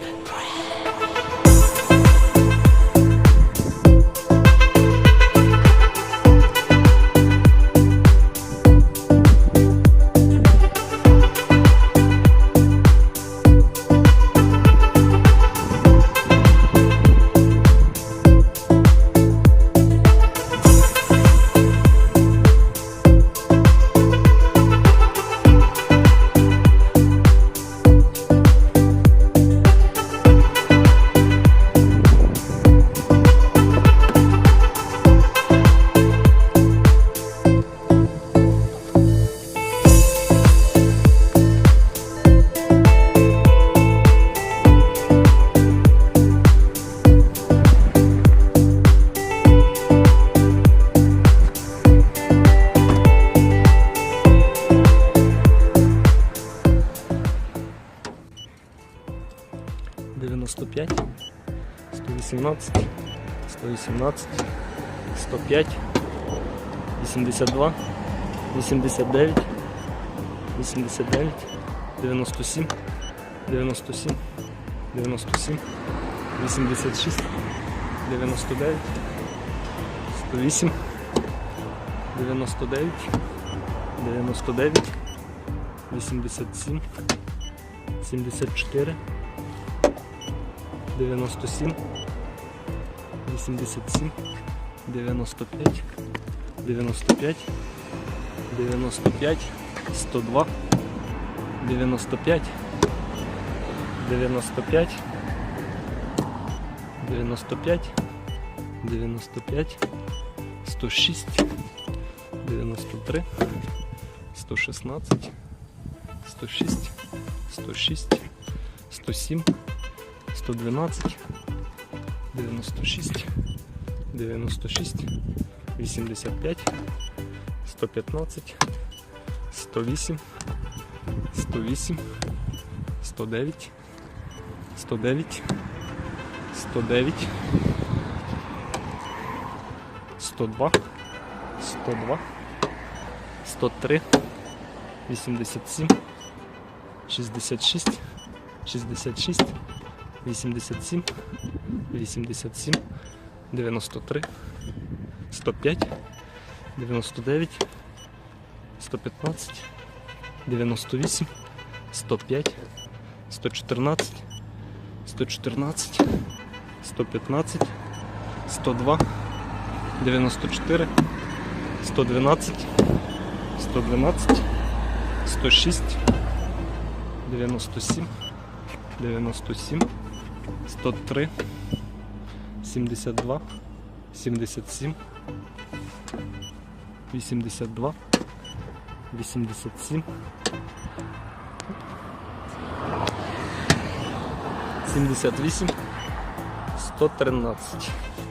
Pray. 105, 118, 118, 105, 82, 89, 89, 97, 97, 97, 86, 99, 108, 99, 99, 87, 74. 97, 87, 95, 95, 95, 102, 95, 95, 95, 95, 106, 93, 116, 106, 106, 107, 112, 96, 96, 85, 115, 108, 108, 109, 109, 109, 102, 102, 103, 87, 66, 66, 87, 87, 93, 105, 99, 115, 98, 105, 114, 114, 115, 102, 94, 112, 112, 106, 97, 97, 103, 72, 77, 82, 87, 78, 113.